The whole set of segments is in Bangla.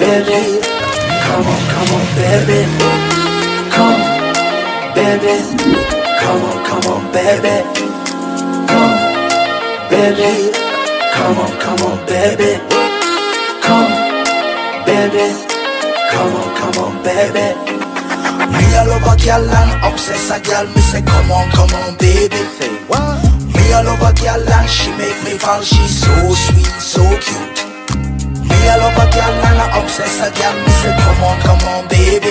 baby. Come on, come on, baby. Come, baby. Come on, come on, baby. Come, baby. Come on, come on, baby. Come, baby. Come on, come on, baby. Me all over girl and obsess a girl. Me say, come on, come on, baby. Say what? Me all over girl and she make me fall. She's so sweet, so cute. Me all over girl and a girl. Me say, come on, come on, baby.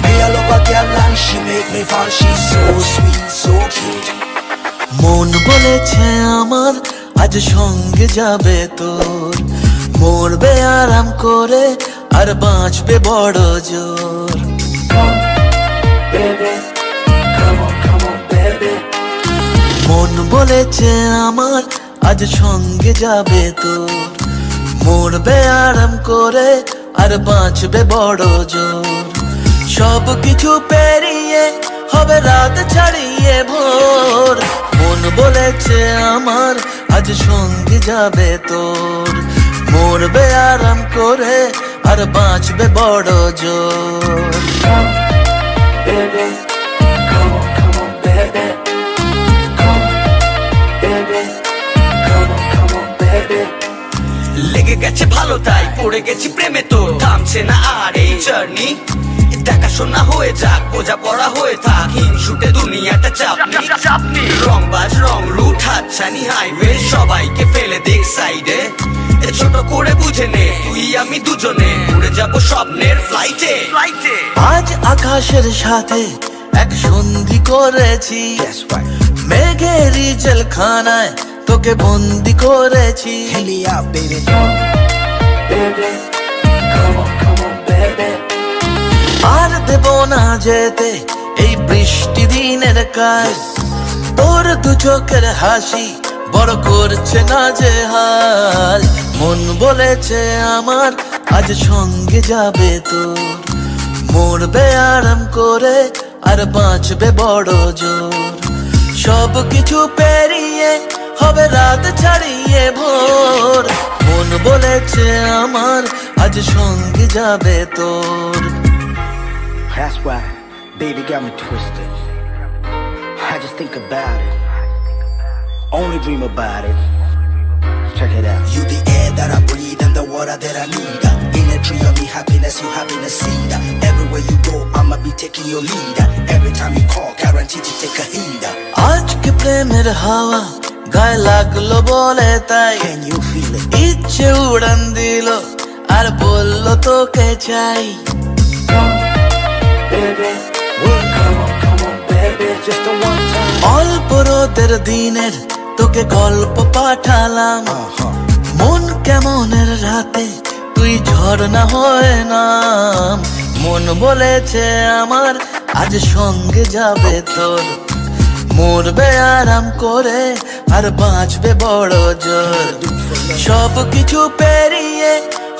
Me all over girl and she make me fall. She's so sweet, so cute. মন বলেছে আমার আজ সঙ্গে যাবে তোর মরবে আরাম করে আর বাঁচবে বড় জোর Come, baby. Come on, come on, baby. মন বলেছে আমার আজ সঙ্গে যাবে তোর মরবে আরাম করে আর বাঁচবে বড় জোর সব কিছু পেরিয়ে হবে রাত ছাড়িয়ে ভোর মন বলেছে আমার আজ সঙ্গে যাবে তোর মরবে আরাম করে আর বাঁচবে বড় জোর baby. Come on, come on, baby. ভালো তাই পড়ে গেছি প্রেমে তো। থামছে না আর এই জার্নি দেখাশোনা হয়ে যাক বোঝা পড়া হয়ে থাক। হিংসুটে দুনিয়াটা চাপনি। চাপনি। রং বাজ রং রুট হাতছানি হাইওয়ে সবাইকে ফেলে দেখ সাইডে ছোট করে বুঝে নে তুই আমি দুজনে। উড়ে যাব স্বপ্নের ফ্লাইটে ফ্লাইটে আজ আকাশের সাথে এক সন্ধি করেছি. মেঘেরই জেলখানায় তোকে বন্দি করেছি। me out, আর দেব না যেতে এই বৃষ্টি দিনের কাজ। তোর দু চোখের হাসি বড় করছে না যে হাল। মন বলেছে আমার আজ সঙ্গে যাবে তোর মরবে আরাম করে আর বাঁচবে বড় জোর। সব কিছু পেরিয়ে হবে রাত ছাড়িয়ে ভোর মন বলেছে আমার আজ সঙ্গে যাবে তোর That's why, baby got me twisted. I just think about it. Only dream about it. Check it out. You the air that I breathe and the water that I need. In a tree of me happiness, you having a seed. Everywhere you go, I'ma be taking your lead. Every time you call, guaranteed to take a heed. আজকে প্রেমের হাওয়া গায়ে লাগল বলে তাই? ইচ্ছে উড়ান দিল আর বলল তোকে চাই. অল্প রোদের দিনের তোকে গল্প পাঠালাম Uh-huh. মন কেমনের রাতে তুই ঝর্ণা হয় নাম মন বলেছে আমার আজ সঙ্গে যাবে তোর মরবে আরাম করে আর বাঁচবে বড় জোর। সব কিছু পেরিয়ে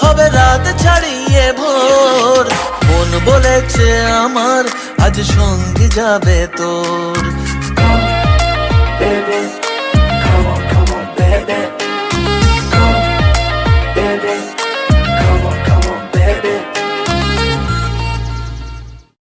হবে রাত ছাড়িয়ে ভোর। মন বলেছে আমার আজ সঙ্গে যাবে তোর। Come, on, come on, baby.